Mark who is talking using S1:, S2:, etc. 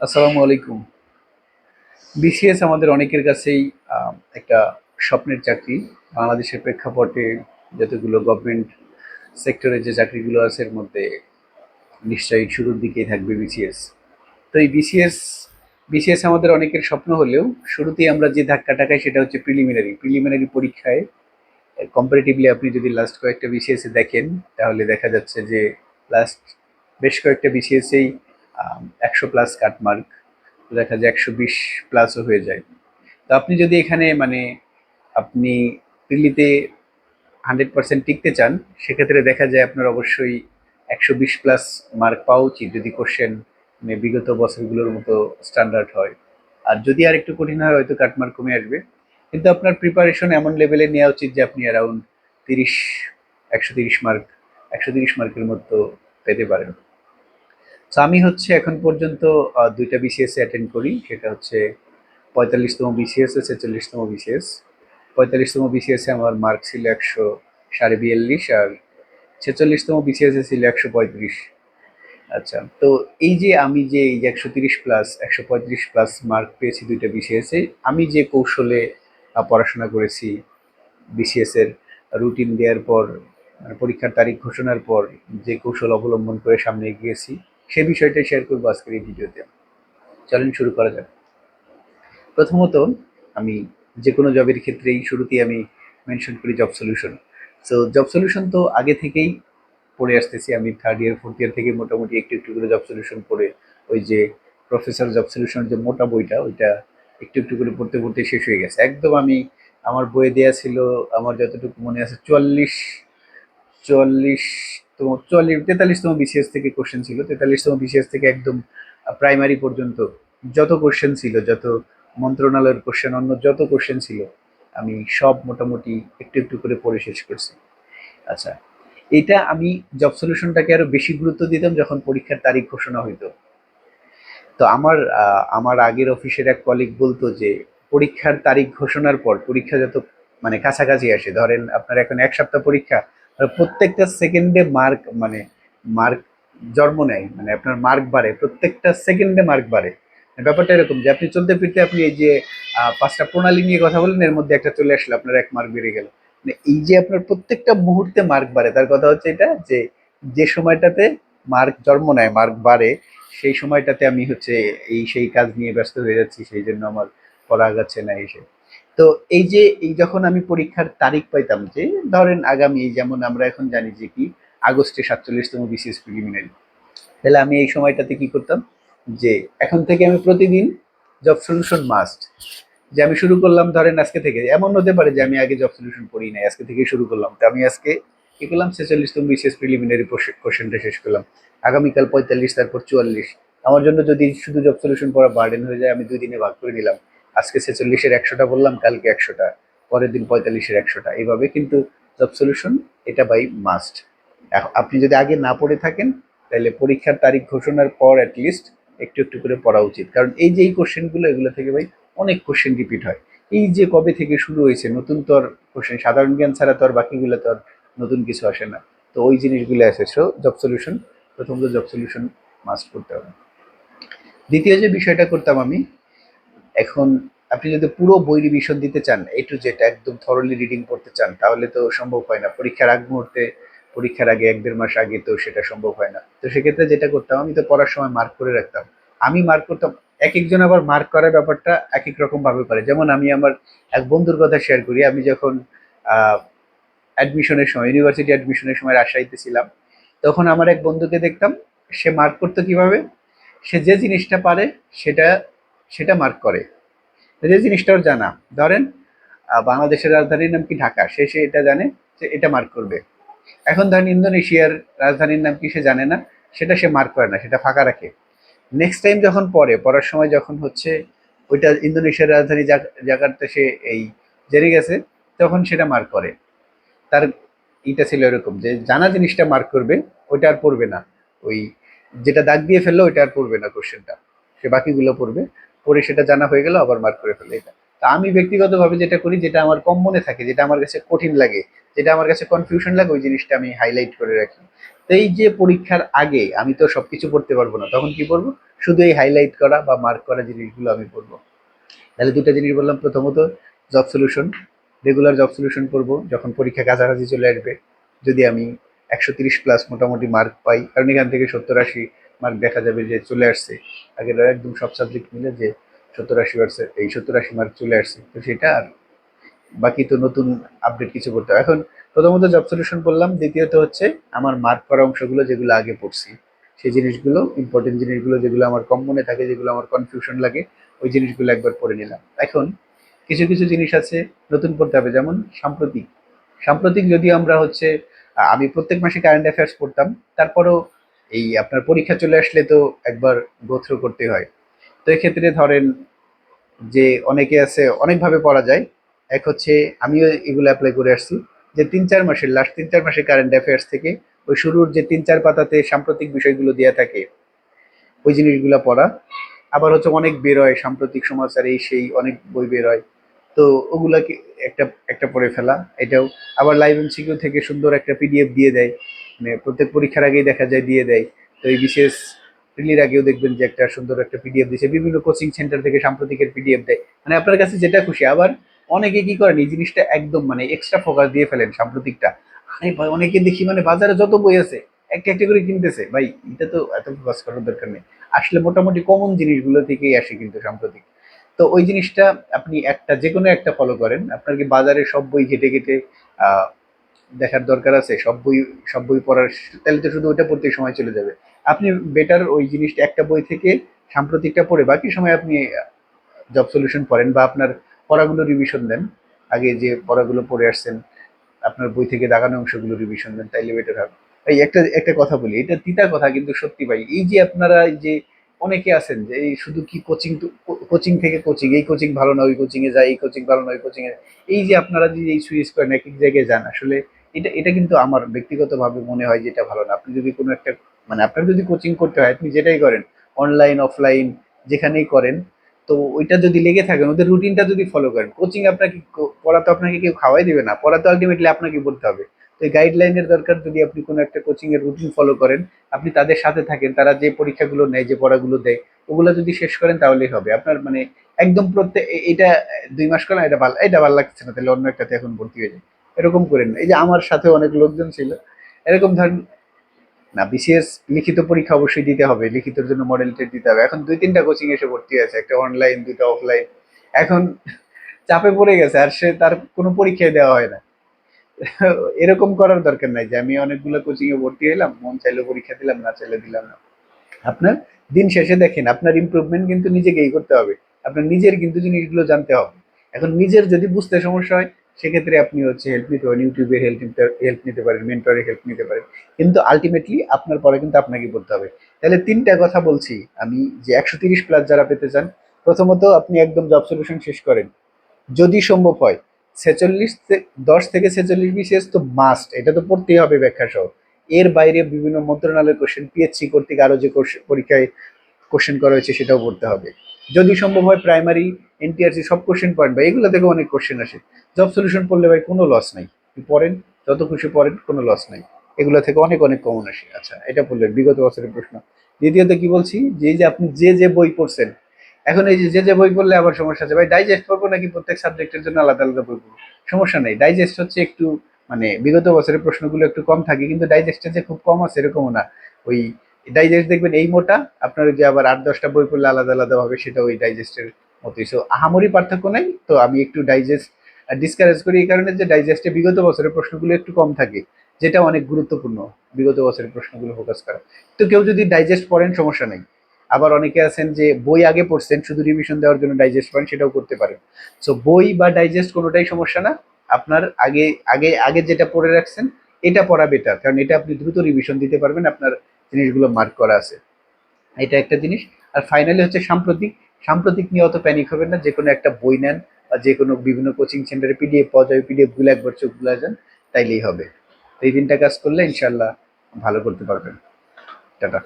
S1: আসসালামু আলাইকুম। বিসিএস আমাদের অনেকের কাছেই একটা স্বপ্নের চাকরি। বাংলাদেশের প্রেক্ষাপটে যতগুলো গভর্নমেন্ট সেক্টরে যে চাকরিগুলো আছে, এর মধ্যে নিশ্চয়ই শুরুর দিকেই থাকবে বিসিএস তো এই বিসিএস বিসিএস আমাদের অনেকের স্বপ্ন হলেও শুরুতেই আমরা যে ধাক্কা টাকাই সেটা হচ্ছে প্রিলিমিনারি প্রিলিমিনারি পরীক্ষায় কম্পারেটিভলি আপনি যদি লাস্ট কয়েকটা বিসিএস দেখেন, তাহলে দেখা যাচ্ছে যে লাস্ট বেশ কয়েকটা বিসিএসেই একশো প্লাস কাট মার্ক দেখা যায় একশো বিশ প্লাসও হয়ে যায়। তো আপনি যদি এখানে মানে আপনি দিল্লিতে হান্ড্রেড পার্সেন্ট টিকতে চান, সেক্ষেত্রে দেখা যায় আপনার অবশ্যই একশো বিশ প্লাস মার্ক পাওয়া উচিত যদি কোশ্চেন মানে বিগত বছরগুলোর মতো স্ট্যান্ডার্ড হয়। আর যদি আর একটু কঠিন হয়, হয়তো কাটমার্ক কমে আসবে। কিন্তু আপনার প্রিপারেশন এমন লেভেলে নেওয়া উচিত যে আপনি অ্যারাউন্ড তিরিশ, একশো তিরিশ মার্ক একশো তিরিশ মার্কের মতো পেতে পারেন। আমি হচ্ছে এখন পর্যন্ত দুইটা বিসিএস অ্যাটেন্ড করি। সেটা হচ্ছে পঁয়তাল্লিশতম বিসিএস ছেচল্লিশতম বিসিএস পঁয়তাল্লিশতম বিসিএস আমার মার্ক ছিল একশো সাড়ে বিয়াল্লিশ আর ছেচল্লিশতম বিসিএস ছিল একশো পঁয়ত্রিশ। আচ্ছা তো এই যে আমি যে এই যে একশো তিরিশ প্লাস একশো পঁয়ত্রিশ প্লাস মার্ক পেয়েছি দুইটা বিসিএসে আমি যে কৌশলে পড়াশোনা করেছি বিসিএস এর রুটিন দেওয়ার পর মানে পরীক্ষার তারিখ ঘোষণার পর যে কৌশল অবলম্বন করে সামনে এগিয়েছি সে বিষয়টাই শেয়ার করব আজকের এই ভিডিওতে। চলেন শুরু করা যাক। প্রথমত, আমি যে কোনো জবের ক্ষেত্রেই শুরুতেই আমি মেনশন করি job solution so job solution তো আগে থেকেই পড়ে আসতেছি আমি থার্ড ইয়ার ফোর্থ ইয়ার থেকে মোটামুটি একটু একটু করে জব সলিউশন পড়ে। ওই যে প্রফেসর জব সলিউশন যে মোটা বইটা, ওইটা একটু একটু করে পড়তে পড়তে শেষ হয়ে গেছে। একদম আমি আমার বইয়ে দেয়া ছিল, আমার যতটুকু মনে আছে চুয়াল্লিশ চুয়াল্লিশ তম চুয়াল্লিশ তেতাল্লিশতম বিসিএস থেকে কোশ্চেন ছিল। তেতাল্লিশতম বিসিএস থেকে একদম প্রাইমারি পর্যন্ত যত কোশ্চেন ছিল, যত মন্ত্রণালয়ের কোশ্চেন অন্য যত কোশ্চেন ছিল, আমি সব মোটামুটি একটু একটু করে পড়ে শেষ করছি। আচ্ছা এটা আমি জব সলিউশনটাকে আরও বেশি গুরুত্ব দিতাম যখন পরীক্ষার তারিখ ঘোষণা হইতো। তো আমার আমার আগের অফিসের এক কলিগ বলতো যে, পরীক্ষার তারিখ ঘোষণার পর, পরীক্ষা যত মানে কাছাকাছি আসে, ধরেন আপনার এখন এক সপ্তাহ পরীক্ষা প্রত্যেকটা সেকেন্ডে মার্ক মানে মার্ক জন্ম নেয় মানে আপনার মার্ক বাড়ে, প্রত্যেকটা সেকেন্ডে মার্ক বাড়ে। ব্যাপারটা এরকম যে আপনি চলতে ফিরতে আপনি এই যে পাঁচটা প্রণালী নিয়ে কথা বলেন এর মধ্যে একটা চলে আসলো, আপনার এক মার্ক বেড়ে গেল। মানে এই যে আপনার প্রত্যেকটা মুহূর্তে মার্ক বাড়ে, তার কথা হচ্ছে এটা যে যে সময়টাতে মার্ক জন্ম নেয় মার্ক বাড়ে, সেই সময়টাতে আমি হচ্ছে এই, সেই কাজ নিয়ে ব্যস্ত হয়ে যাচ্ছি, সেই জন্য আমার করা যাচ্ছে না এসে তো এই যে, এই যখন আমি পরীক্ষার তারিখ পাইতাম যে, ধরেন আগামী যেমন আমরা এখন জানি যে কি, আগস্টে সাতচল্লিশতম বিসিএস প্রিলিমিনারি তাহলে আমি এই সময়টাতে কি করতাম? যে এখন থেকে আমি প্রতিদিন জব সলিউশন মাস্ট যে আমি শুরু করলাম ধরেন আজকে থেকে, এমন হতে পারে যে আমি আগে জব সলিউশন পড়ি নাই, আজকে থেকে শুরু করলাম। তো আমি আজকে কি করলাম? ছেচল্লিশতম বিসিএস প্রিলিমিনারি কোশ্চেনটা শেষ করলাম। আগামীকাল পঁয়তাল্লিশ, তারপর চুয়াল্লিশ। আমার জন্য যদি শুধু জব সলিউশন পড়া বার্ডেন হয়ে যায়, আমি দুই দিনে ভাগ করে নিলাম আজকে ছেচল্লিশের একশোটা বললাম, কালকে একশোটা, পরের দিন পঁয়তাল্লিশের একশোটা। এইভাবে কিন্তু জব সলিউশন এটা বাই মাস্ট আপনি যদি আগে না পড়ে থাকেন, তাহলে পরীক্ষার তারিখ ঘোষণার পর অ্যাটলিস্ট একটু একটু করে পড়া উচিত। কারণ এই যে এই কোশ্চেনগুলো এগুলো থেকে ভাই অনেক কোশ্চেন রিপিট হয়। এই যে কবে থেকে শুরু হয়েছে, নতুন তো আর কোশ্চেন সাধারণ জ্ঞান ছাড়া তো আর বাকিগুলো তো আর নতুন কিছু আসে না। তো ওই জিনিসগুলো আসে। সো জব সলিউশন প্রথমত জব সলিউশন মাস্ট করতে হবে। দ্বিতীয় যে বিষয়টা করতাম আমি এখন আপনি যদি পুরো বই রিভিশন দিতে চান এ টু জেড একদম থরলি রিডিং করতে চান, তাহলে তো সম্ভব হয় না। পরীক্ষার আগ মুহূর্তে, পরীক্ষার আগে এক দেড় মাস আগে তো সেটা সম্ভব হয় না। তো সেক্ষেত্রে যেটা করতাম, আমি তো পড়ার সময় মার্ক করে রাখতাম। আমি মার্ক করতাম এক একজন আবার মার্ক করার ব্যাপারটা এক এক রকম ভাবে করে। যেমন আমি আমার এক বন্ধুর কথা শেয়ার করি, আমি যখন অ্যাডমিশনের সময় ইউনিভার্সিটি অ্যাডমিশনের সময় রাজশাহীতে ছিলাম, তখন আমার এক বন্ধুকে দেখতাম, সে মার্ক করতো কীভাবে? সে যে জিনিসটা পারে, সেটা সেটা মার্ক করে। যে জিনিসটা জানা। ধরেন বাংলাদেশের রাজধানীর নাম কি ঢাকা? সে সে এটা জানে যে এটা মার্ক করবে। এখন ধরেন ইন্দোনেশিয়ার রাজধানীর নাম কি সে জানে না? সেটা সে মার্ক করে না, সেটা ফাঁকা রাখে। নেক্সট টাইম যখন পড়ে, পড়ার সময় যখন হচ্ছে ওইটা ইন্দোনেশিয়ার রাজধানী জাক- জাকার্তা সে এই জেনে গেছে, তখন সেটা মার্ক করে। তার ইটা ছিল এরকম যে জানা জিনিসটা মার্ক করবে, ওইটা আর পড়বে না। ওই যেটা দাগ দিয়ে ফেলল, ওইটা আর পড়বে না কোশ্চেনটা সে বাকিগুলো পড়বে। পড়ে সেটা জানা হয়ে গেল, আবার মার্ক করে ফেলে এটা। তা আমি ব্যক্তিগতভাবে যেটা করি, যেটা আমার কম মনে থাকে, যেটা আমার কাছে কঠিন লাগে, যেটা আমার কাছে কনফিউশন লাগে, ওই জিনিসটা আমি হাইলাইট করে রাখি। তো এই যে পরীক্ষার আগে আমি তো সবকিছু পড়তে পারব না, তখন কি করব শুধু এই হাইলাইট করা বা মার্ক করা জিনিসগুলো আমি পড়ব। তাহলে দুটো জিনিস বললাম, প্রথমত job solution regular job solution পড়ব, যখন পরীক্ষা কাছাকাছি চলে আসবে। যদি আমি একশো তিরিশ প্লাস মোটামুটি মার্ক পাই, কারণ এখান থেকে সত্তর আশি মার্ক দেখা যাবে যে চলে আসছে। আগের একদম সব সাবজেক্ট মিলে যে সত্তর আশি পার্সেন্ট এই সত্তর আশি মার্ক চলে আসছে। তো সেটা আর বাকি তো নতুন আপডেট কিছু করতে হবে। এখন প্রথমত জব সলিউশন বললাম, দ্বিতীয়ত হচ্ছে আমার মার্ক করা অংশগুলো যেগুলো আগে পড়ছি, সেই জিনিসগুলো ইম্পর্টেন্ট জিনিসগুলো যেগুলো আমার কম মনে থাকে, যেগুলো আমার কনফিউশন লাগে, ওই জিনিসগুলো একবার পড়ে নিলাম। এখন কিছু কিছু জিনিস আছে নতুন পড়তে হবে, যেমন সাম্প্রতিক। সাম্প্রতিক যদি আমরা হচ্ছে, আমি প্রত্যেক মাসে কারেন্ট অ্যাফেয়ার্স পড়তাম, তারপরও এই আপনার পরীক্ষা চলে আসলে তো একবার গোথ্রু করতে হয়। তো এক্ষেত্রে ধরেন যে অনেকে আছে, অনেকভাবে পড়া যায়। এক হচ্ছে আমিও এগুলো অ্যাপ্লাই করে আসছি যে তিন চার মাসের লাস্ট তিন চার মাসের কারেন্ট অ্যাফেয়ার্স থেকে ওই শুরুর যে তিন চার পাতাতে সাম্প্রতিক বিষয়গুলো দেওয়া থাকে, ওই জিনিসগুলো পড়া। আবার হচ্ছে অনেক বেরোয়, সাম্প্রতিক সমাচার এই সেই অনেক বই বেরোয়। তো ওগুলাকে একটা একটা পড়ে ফেলা, এটাও। আবার লাইভ এমসিকিউ থেকে সুন্দর একটা পিডিএফ দিয়ে দেয়। মানে প্রত্যেক পরীক্ষার আগেই দেখা যায়, দিয়ে দেয়। তো এই বিশেষ রিলির আগেও দেখবেন যে একটা সুন্দর একটা পিডিএফ দিয়েছে। বিভিন্ন কোচিং সেন্টার থেকে সাম্প্রতিকের পিডিএফ দেয়। মানে আপনার কাছে যেটা খুশি, আবার অনেকে কি করেন, এই জিনিসটা একদম মানে এক্সট্রা ফোকাস দিয়ে ফেলেন সাম্প্রতিকটা। আরে ভাই, অনেকে দেখি মানে বাজারে যত বই আছে, একটা একটা করে কিনতেছে। ভাই, এটা তো এত ফোকাস করার দরকার নেই। আসলে মোটামুটি কমন জিনিসগুলো থেকেই আসে কিন্তু সাম্প্রতিক। তো ওই জিনিসটা আপনি একটা যে কোনো একটা ফলো করেন। আপনার কি বাজারে সব বই ঘেটে ঘেটে দেখার দরকার আছে, সব বই সব বই পড়ার তাহলে তো শুধু ওইটা পড়তে সময় চলে যাবে। আপনি বেটার ওই জিনিসটা, একটা বই থেকে সাম্প্রতিকটা পড়ে বাকি সময় আপনি জব সলিউশন পড়েন বা আপনার পড়াগুলো রিভিশন দেন। আগে যে পড়াগুলো পড়ে আসছেন, আপনার বই থেকে দাগানো অংশগুলো রিভিশন দেন, তাইলে বেটার হবে। এই একটা একটা কথা বলি, এটা তিতা কথা কিন্তু সত্যি ভাই। এই যে আপনারা এই যে অনেকে আছেন যে এই শুধু কি কোচিং কোচিং থেকে কোচিং এই কোচিং ভালো না, ওই কোচিং এ যায়, এই কোচিং ভালো না, ওই কোচিং এ এই যে আপনারা যে এই সুইচ করেন এক এক জায়গায় যান, আসলে এটা এটা কিন্তু আমার ব্যক্তিগতভাবে মনে হয় যে এটা ভালো না। আপনি যদি কোনো একটা মানে আপনার যদি কোচিং করতে হয়, আপনি যেটাই করেন অনলাইন অফলাইন যেখানেই করেন, তো ওইটা যদি লেগে থাকেন ওদের রুটিনটা যদি ফলো করেন কোচিং আপনাকে পড়া তো আপনাকে কেউ খাওয়াই দিবে না, পড়া তো আলটিমেটলি আপনাকে পড়তে হবে। তো এই গাইডলাইনের দরকার যদি আপনি কোনো একটা কোচিংয়ের রুটিন ফলো করেন, আপনি তাদের সাথে থাকেন, তারা যে পরীক্ষাগুলো নেয়, যে পড়াগুলো দেয়, ওগুলো যদি শেষ করেন, তাহলেই হবে। আপনার মানে একদম প্রত্যেক এটা দুই মাস করলাম এটা ভালো এটা ভালো লাগছে না, তাহলে অন্য একটাতে এখন ভর্তি হয়ে যায় এরকম করেন না। এই যে আমার সাথে অনেক লোকজন ছিল, এরকম ধরেন, না বিসিএস লিখিত পরীক্ষা অবশ্যই দিতে হবে, লিখিতের জন্য মডেল টেস্ট দিতে হবে। এখন দুই, তিনটা কোচিং এসে ভর্তি আছে একটা অনলাইন দুটো অফলাইন এখন চাপে পড়ে গেছে, আর সে তার কোনো পরীক্ষায় দেওয়া হয় না। এরকম করার দরকার নাই যে আমি অনেকগুলো কোচিং এ ভর্তি হলাম মন চাইলে পরীক্ষা দিলাম, না চাইলে দিলাম না। আপনার দিন শেষে দেখেন, আপনার ইমপ্রুভমেন্ট কিন্তু নিজেকেই করতে হবে। আপনার নিজের কিন্তু জিনিসগুলো জানতে হবে। এখন নিজের যদি বুঝতে সমস্যা হয় সেক্ষেত্রে আপনি হচ্ছে হেল্প নিতে পারেন ইউটিউবের হেল্প নিতে হেল্প নিতে পারেন মেন্টরের হেল্প নিতে পারেন। কিন্তু আলটিমেটলি আপনার পরে কিন্তু আপনাকে পড়তে হবে। তাহলে তিনটা কথা বলছি আমি, যে একশো তিরিশ প্লাস যারা পেতে চান, প্রথমত আপনি একদম জব সলিউশন শেষ করেন। যদি সম্ভব হয়, ছেচল্লিশ দশ থেকে ছেচল্লিশ বিসিএস তো মাস্ট এটা তো পড়তেই হবে ব্যাখ্যা সহ। এর বাইরে বিভিন্ন মন্ত্রণালয়ের কোশ্চেন পিএইচসি কর্তৃক আরও যে পরীক্ষায় কোশ্চেন করা হয়েছে সেটাও পড়তে হবে। যদি সম্ভব হয় প্রাইমারি এনটিআরসি সব কোশ্চেন পয়েন্ট বা এগুলো থেকে অনেক কোশ্চেন আসে। জব সলিউশন পড়লে ভাই কোনো লস নাই। পড়েন, যত খুশি পড়েন, কোনো লস নাই। এগুলো থেকে অনেক অনেক কমন আসে। আচ্ছা এটা পড়লেন বিগত বছরের প্রশ্ন। দ্বিতীয়ত কি বলছি? যে যে আপনি যে যে বই পড়ছেন, এখন এই যে যে বই পড়লে আবার সমস্যা আছে। ভাই ডাইজেস্ট করব নাকি প্রত্যেক সাবজেক্টের জন্য আলাদা আলাদা বই পড়ব? সমস্যা নেই। ডাইজেস্ট হচ্ছে একটু মানে বিগত বছরের প্রশ্নগুলো একটু কম থাকে, কিন্তু ডাইজেস্টে যে খুব কম আছে, এরকমও না। ওই ডাইজেস্ট দেখবেন এই মোটা, আপনার যে আবার আট, দশটা বই পড়লে আলাদা আলাদা হবে, সেটা ওই ডাইজেস্টের মতোই। সো আহামরি পার্থক্য নেই, তো আমি একটু ডাইজেস্ট ডিসকারেজ করি এই কারণে যে ডাইজেস্টে বিগত বছরের প্রশ্নগুলো একটু কম থাকে, যেটা অনেক গুরুত্বপূর্ণ বিগত বছরের প্রশ্নগুলো ফোকাস করা। তো কেউ যদি ডাইজেস্ট পড়েন, সমস্যা নেই। আবার অনেকে আছেন যে বই আগে পড়ছেন, শুধু রিভিশন দেওয়ার জন্য ডাইজেস্ট পড়েন, সেটাও করতে পারেন। সো বই বা ডাইজেস্ট কোনোটাই সমস্যা না। আপনার আগে আগে আগে যেটা পড়ে রাখছেন, এটা পড়া বেটার কারণ এটা আপনি দ্রুত রিভিশন দিতে পারবেন, আপনার জিনিসগুলো মার্ক করা আছে। এটা একটা জিনিস। আর ফাইনালি হচ্ছে সাম্প্রতিক। সাম্প্রতিক নিয়ে অত প্যানিক হবেন না যে কোনো একটা বই নেন বা যে কোনো বিভিন্ন কোচিং সেন্টারে পিডিএফ পাওয়া যাবে পিডিএফগুলো একবার চোখগুলা যান, তাইলেই হবে। এই তিনটা কাজ করলে ইনশাল্লাহ ভালো করতে পারবেন। টাটা।